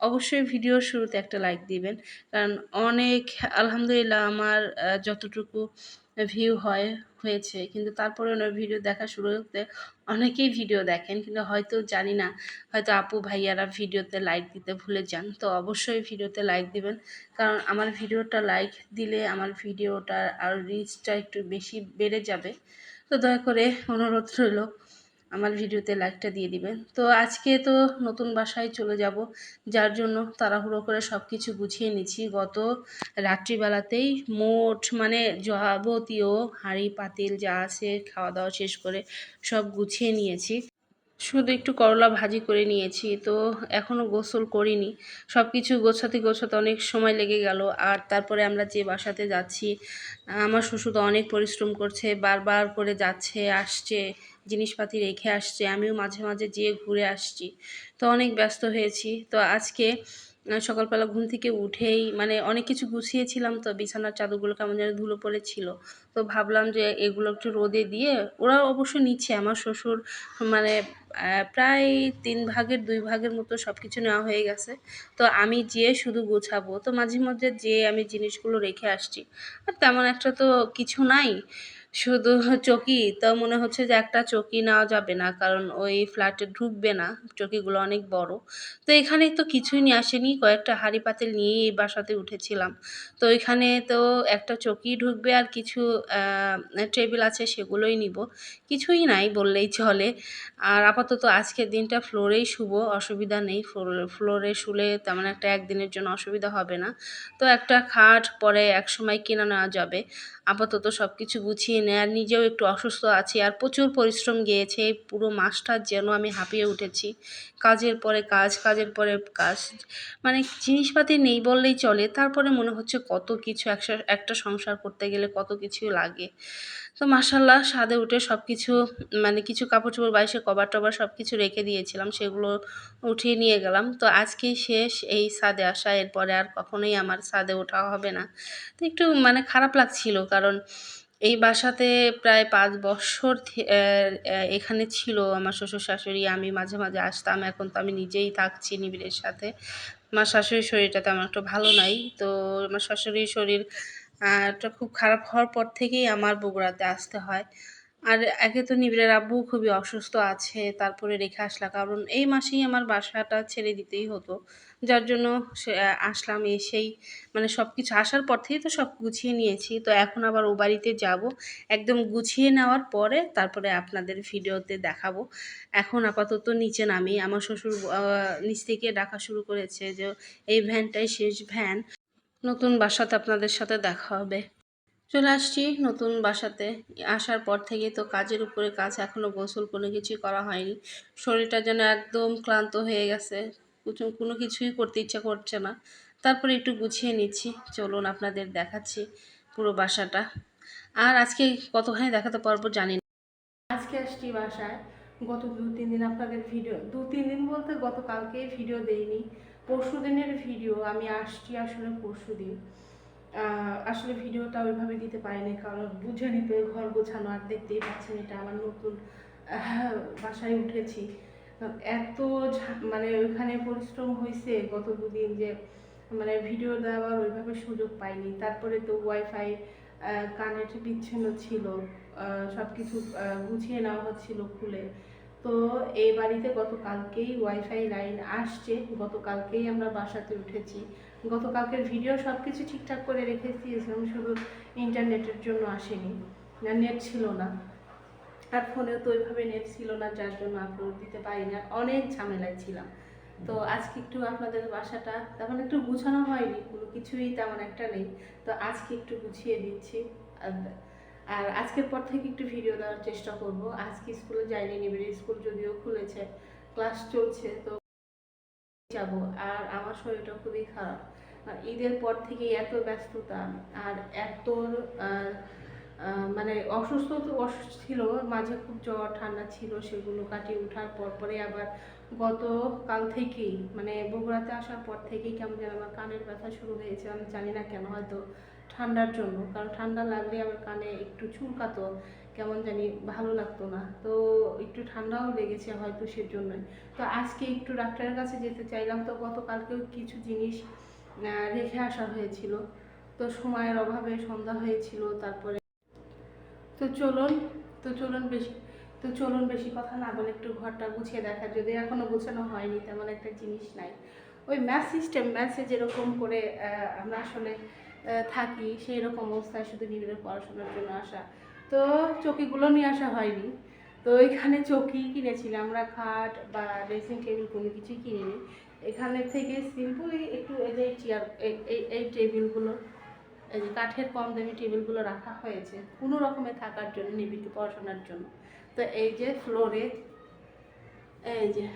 অবশ্যই ভিডিওর শুরুতে একটা লাইক দিবেন। কারণ অনেক, আলহামদুলিল্লাহ আমার যতটুকু ভিউ হয়, হয়েছে। কিন্তু তারপরে ওনার ভিডিও দেখা শুরু হতে অনেকেই ভিডিও দেখেন, কিন্তু হয়তো জানি না। হয়তো আপু ভাইয়ারা ভিডিওতে লাইক দিতে ভুলে যান। তো অবশ্যই ভিডিওতে লাইক দিবেন। কারণ আমার ভিডিওটা লাইক দিলে আমার ভিডিওটার আর রিচটা একটু বেশি বেড়ে যাবে। তো দয়া করে অনুরোধ রইল। আমার ভিডিওতে লাইকটা দিয়ে দিবেন। তো আজকে তো নতুন বাসায় চলে যাব, যার জন্য তাড়াহুড়ো করে সব কিছু গুছিয়ে নিচ্ছি। গত রাত্রিবেলাতেই মোট মানে যাবতীয় হাঁড়ি, পাতিল যা আছে, খাওয়া দাওয়া শেষ করে সব গুছিয়ে নিয়েছি। শুধু একটু করলা ভাজি করে নিয়েছি, তো এখনও গোসল করিনি। সব কিছু গোছাতে গোছাতে অনেক সময় লেগে গেল, আর তারপরে আমরা যে বাসাতে যাচ্ছি, আমার শ্বশুর তো অনেক পরিশ্রম করছে, বারবার করে যাচ্ছে, আসছে, জিনিসপাতি রেখে আসছে, আমিও মাঝে মাঝে যেয়ে ঘুরে আসছি। তো অনেক ব্যস্ত হয়েছি। তো আজকে সকালবেলা ঘুম থেকে উঠেই মানে অনেক কিছু গুছিয়েছিলাম, তো বিছানার চাদরগুলো কেমন যেন ধুলো পড়েছিল। তো ভাবলাম যে এগুলো একটু রোদে দিয়ে ওরা অবশ্য নিচ্ছে, আমার শ্বশুর মানে প্রায় তিন ভাগের, দুই ভাগের মতো সব কিছু নেওয়া হয়ে গেছে। তো আমি যেয়ে শুধু গোছাবো, তো মাঝে মধ্যে যেয়ে আমি জিনিসগুলো রেখে আসছি। আর তেমন একটা তো কিছু নাই। শুধু চকি, তো মনে হচ্ছে যে একটা চকি নেওয়া যাবে না, কারণ ওই ফ্ল্যাটে ঢুকবে না, চকিগুলো অনেক বড়। তো এখানে তো কিছুই নিয়ে আসেনি, কয়েকটা হাঁড়ি পাতিল নিয়েই এই বাসাতে উঠেছিলাম। তো এখানে তো একটা চকি ঢুকবে আর কিছু টেবিল আছে, সেগুলোই নিব। কিছুই নাই বললেই চলে। আর আপাতত আজকের দিনটা ফ্লোরেই শুভ অসুবিধা নেই। ফ্লোরে শুলে তেমন একটা একদিনের জন্য অসুবিধা হবে না। তো একটা খাট পরে এক সময় কিনে নেওয়া যাবে। আপাতত সব কিছু গুছিয়ে নেয় আর নিজেও একটু অসুস্থ আছি, আর প্রচুর পরিশ্রম গিয়েছে পুরো মাসটার যেন আমি হাঁপিয়ে উঠেছি। কাজের পরে কাজ, কাজের পরে কাজ মানে জিনিসপাতি নেই বললেই চলে, তারপরে মনে হচ্ছে কত কিছু, একটা সংসার করতে গেলে কত কিছু লাগে। তো মাসাল্লাহ সাদে উঠে সব কিছু মানে কিছু কাপড় চোপড় বাইশে কভার টবার সব কিছু রেখে দিয়েছিলাম, সেগুলো উঠিয়ে নিয়ে গেলাম। তো আজকেই শেষ এই ছাদে আসা, এরপরে আর কখনোই আমার ছাদে ওঠা হবে না। তো একটু মানে খারাপ লাগছিল, কারণ এই বাসাতে প্রায় পাঁচ বছর এখানে ছিল আমার শ্বশুর শাশুড়ি আমি মাঝে মাঝে আসতাম, এখন তো আমি নিজেই থাকছি নিবিড়ের সাথে। আমার শাশুড়ির শরীরটা তেমন একটু ভালো নাই, তো আমার শাশুড়ির শরীর টা খুব খারাপ হওয়ার পর থেকেই আমার বগুড়াতে আসতে হয়। আর একে তো নিবিড়ের আব্বু খুবই অসুস্থ আছে, তারপরে রেখে আসলাম। কারণ এই মাসেই আমার বাসাটা ছেড়ে দিতেই হতো। যার জন্য আসলাম এসেই। মানে সব কিছু আসার পর থেকেই তো সব গুছিয়ে নিয়েছি। তো এখন আবার ও বাড়িতে যাব। একদম গুছিয়ে নেওয়ার পরে তারপরে আপনাদের ভিডিওতে দেখাবো। এখন আপাতত নিচে নামি। আমার শ্বশুর নিচ থেকে ডাকা শুরু করেছে যে, এই ভ্যানটাই শেষ ভ্যান। নতুন বাসাতে আপনাদের সাথে দেখা হবে। চলে আসছি নতুন বাসাতে। আসার পর থেকে তো কাজের উপরে কাজ এখনও গোসল কোনো কিছুই করা হয়নি। শরীরটা যেন একদম ক্লান্ত হয়ে গেছে। কোনো কিছুই করতে ইচ্ছা করছে না। তারপরে একটু গুছিয়ে নিচ্ছি। চলুন আপনাদের দেখাচ্ছি পুরো বাসাটা। আর আজকে কতখানি দেখাতে পারব জানি না। আজকে আসছি বাসায়। গত দু তিন দিন আপনাদের ভিডিও দু তিন দিন বলতে গতকালকে ভিডিও দেইনি। পরশু দিনের ভিডিও আমি আসছি আসলে পরশু দিন আসলে ভিডিওটা ওইভাবে দিতে পারিনি, কারণ বুঝে নিতে ঘর গোছানো আর দেখতেই পাচ্ছেন এটা আমার নতুন বাসায় উঠেছি। এত মানে ওইখানে পরিশ্রম হয়েছে গত দুদিন যে মানে ভিডিও দেওয়ার ওইভাবে সুযোগ পাইনি। তারপরে তো ওয়াইফাই কানেক্ট বিচ্ছিন্ন ছিল সব কিছু গুছিয়ে নেওয়া হচ্ছিল খুলে। তো এই বাড়িতে গতকালকেই ওয়াইফাই লাইন আসছে। গতকালকেই আমরা বাসাতে উঠেছি। গতকালকের ভিডিও সব কিছু ঠিকঠাক করে রেখে দিয়েছিলাম শুধু ইন্টারনেটের জন্য আসেনি। না নেট ছিল না। আর ফোনেও তো ওইভাবে নেট ছিল না, যার জন্য আপলোড দিতে পারি না অনেক ঝামেলায় ছিলাম। তো আজকে একটু আপনাদের বাসাটা তেমন একটু গুছানো হয়নি। কোনো কিছুই তেমন একটা নেই। তো আজকে একটু গুছিয়ে দিচ্ছি আর- আজকের পর থেকে একটু ভিডিও দেওয়ার চেষ্টা করব। আজকে স্কুলে যাইনি নিবিড় স্কুল যদিও খুলেছে ক্লাস চলছে, তো যাব। আর আমার শরীরটা খুবই খারাপ। ঈদের পর থেকে এত ব্যস্ততা, আর এত মানে অসুস্থ তো অসুস্থ ছিল, মাঝে খুব জ্বর, ঠান্ডা ছিল, সেগুলো কাটিয়ে ওঠার পর পরে আবার গতকাল থেকেই মানে বগুড়াতে আসার পর থেকেই কেমন যেন আমার কানের ব্যথা শুরু হয়েছে, আমি জানি না কেন হয়তো ঠান্ডার জন্য, কারণ ঠান্ডা লাগলে আমার কানে একটু চুলকাতো, কেমন জানি ভালো লাগতো না। তো একটু ঠান্ডাও লেগেছে হয়তো সেজন্যই। তো আজকে একটু ডাক্তারের কাছে যেতে চাইলাম, তো গতকালকেও কিছু জিনিস রেখে আসা হয়েছিল। তো সময়ের অভাবে সন্ধ্যা হয়েছিল, তারপরে তো চলুন তো চলুন বেশি, তো চলুন বেশি কথা না বলে একটু ঘরটা গুছিয়ে দেখা। যদি এখনও গোছানো হয়নি, তেমন একটা জিনিস নাই। ওই ম্যাথ সিস্টেম ম্যাথে যেরকম করে আমরা আসলে থাকি সেই রকম অবস্থায় শুধু নিবিড়ের পড়াশোনার জন্য আসা। তো চকিগুলো নিয়ে আসা হয়নি। তো এখানে চকি কিনেছিলাম আমরা খাট বা ড্রেসিং টেবিল কোনো কিছুই কিনিনি। এখানে থেকে সিম্পলি একটু এই যে চেয়ার এই টেবিলগুলো এই যে কাঠের কম দামি টেবিলগুলো রাখা হয়েছে। কোনো রকমে থাকার জন্য, নিবিড় পড়াশোনার জন্য। তো এই যে ফ্লোরে এই যে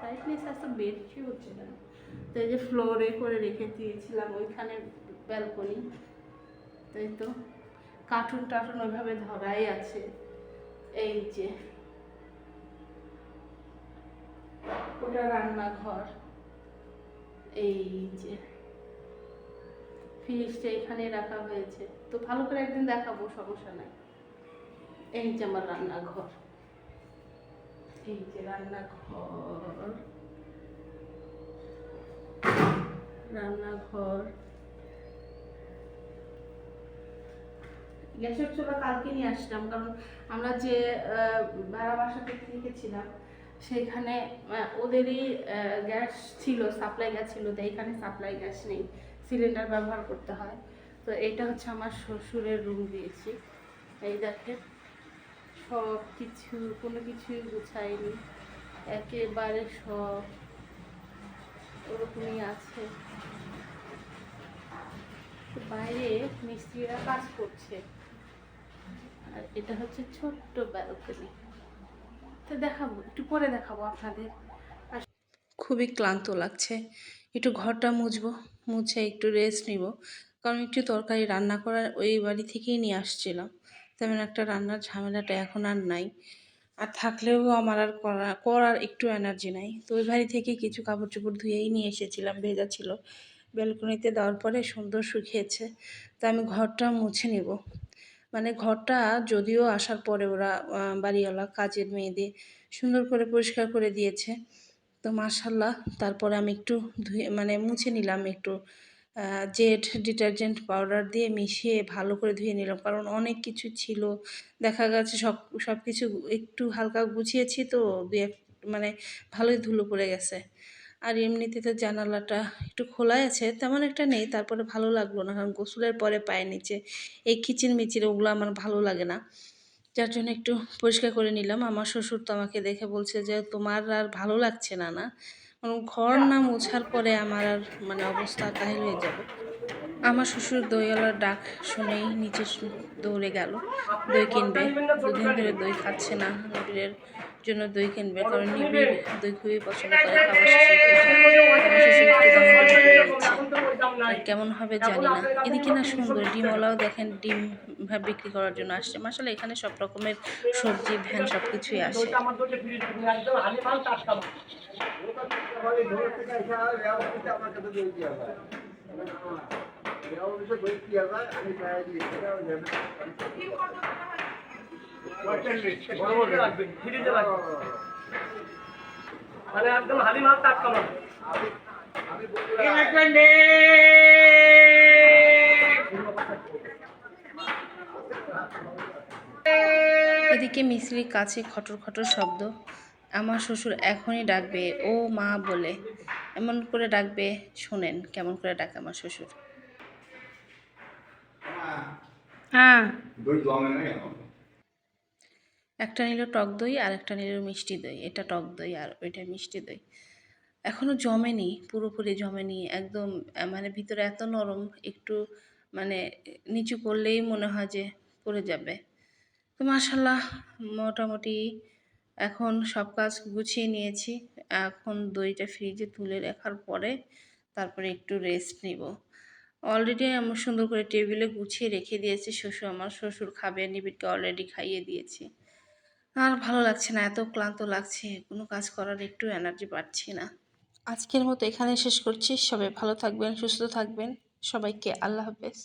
ব্রাইটনেস এত বেশি হচ্ছে না। তো এই যে ফ্লোরে করে রেখে দিয়েছিলাম, ওইখানে ব্যালকনি তাই তো? কার্টুন টার্টুন ওইভাবে ধরাই আছে। এই যে। ওটা রান্নাঘর। এই যে। ফ্রিজটা এখানে রাখা হয়েছে। তো ভালো করে একদিন দেখাবো, সমস্যা নাই। এই যে আমার রান্নাঘর। এই যে রান্নাঘর। রান্নাঘর। গ্যাসের চুলা কালকে নিয়ে আসলাম, কারণ আমরা যে ভাড়া বাসাতে থেকেছিলাম সেখানে ওদেরই গ্যাস ছিল, সাপ্লাই গ্যাস ছিল তো এখানে সাপ্লাই গ্যাস নেই, সিলিন্ডার ব্যবহার করতে হয়। তো এইটা হচ্ছে আমার শ্বশুরের রুম দিয়েছি। এই দেখেন সব কিছু কোনো কিছুই গুছাইনি, একেবারে সব। ওরকমই আছে। বাইরে মিস্ত্রিরা কাজ করছে। আর এটা হচ্ছে ছোট্ট ব্যালকনি তো দেখাবো, একটু পরে দেখাবো আপনাদের। খুবই ক্লান্ত লাগছে। একটু ঘরটা মুছবো, মুছে একটু রেস্ট নিব। কারণ একটু তরকারি রান্না করার ওই বাড়ি থেকেই নিয়ে আসছিলাম। তেমন একটা রান্নার ঝামেলাটা এখন আর নাই। আর থাকলেও আমার আর করা, করার একটু এনার্জি নাই। তো ওই বাড়ি থেকে কিছু কাপড় চোপড় ধুয়েই নিয়ে এসেছিলাম, ভেজা ছিল। ব্যালকনিতে দেওয়ার পরে সুন্দর শুকিয়েছে। তো আমি ঘরটা মুছে নিব। মানে ঘরটা যদিও আসার পরে ওরা বাড়িওয়ালা, কাজের মেয়েদের সুন্দর করে পরিষ্কার করে দিয়েছে। তো মাশাল্লাহ তারপরে আমি একটু ধুয়ে মানে মুছে নিলাম একটু জেড ডিটারজেন্ট পাউডার দিয়ে মিশিয়ে ভালো করে ধুয়ে নিলাম। কারণ অনেক কিছু ছিল। দেখা গেছে সব সব কিছু একটু হালকা গুছিয়েছি তো, দু এক মানে ভালোই ধুলো পড়ে গেছে। আর এমনিতে তো জানালাটা একটু খোলাই আছে, তেমন একটা নেই, তারপরে ভালো লাগল না, কারণ গোসলের পরে পায়ের নিচে এই কিচির মিচির ওগুলো আমার ভালো লাগে না। যার জন্য একটু পরিষ্কার করে নিলাম। আমার শ্বশুর তো আমাকে দেখে বলছে যে, তোমার আর ভালো লাগছে না না? ঘর না মোছার পরে আমার আর মানে অবস্থা তাই হয়ে যাবে। আমার শ্বশুর দইওয়ালার ডাক শুনেই নিচে দৌড়ে গেল। দই কিনবে। দুদিন ধরে দই খাচ্ছে না। নিবিড়ের জন্য দই কিনবে কারণ নিবিড় দই খুবই পছন্দ করে খাবার শেষে কেমন হবে জানি না। এদিকে না সুন্দর ডিমওয়ালাও দেখেন ডিম বিক্রি করার জন্য আসছে। মাসালে এখানে সব রকমের সবজি ভ্যান সব কিছুই আসে। আমার এদিকে মিস্ত্রির কাছে খটর খটর শব্দ। আমার শ্বশুর এখনই ডাকবে, ও মা বলে। এমন করে ডাকবে, শোনেন, কেমন করে ডাকে আমার শ্বশুর। হ্যাঁ। একটা নিল টক দই আর একটা নিল মিষ্টি দই। এটা টক দই আর ওইটা মিষ্টি দই। এখনও জমেনি, পুরোপুরি জমেনি, একদম মানে ভিতরে এত নরম, একটু মানে নিচু করলেই মনে হয় যে পড়ে যাবে। তো মাশাল্লাহ মোটামুটি এখন সব কাজ গুছিয়ে নিয়েছি। এখন দইটা ফ্রিজে তুলে রাখার পরে তারপরে একটু রেস্ট নিব। অলরেডি আমার সুন্দর করে টেবিলে গুছিয়ে রেখে দিয়েছি। শ্বশুর, আমার শ্বশুর খাবে, নিবিড়কে অলরেডি খাইয়ে দিয়েছি। আর ভালো লাগছে না, এত ক্লান্ত লাগছে, কোনো কাজ করার একটু এনার্জি পাচ্ছি না। আজকের মতো এখানে শেষ করছি, সবাই ভালো থাকবেন, সুস্থ থাকবেন, সবাইকে আল্লাহ হাফেজ।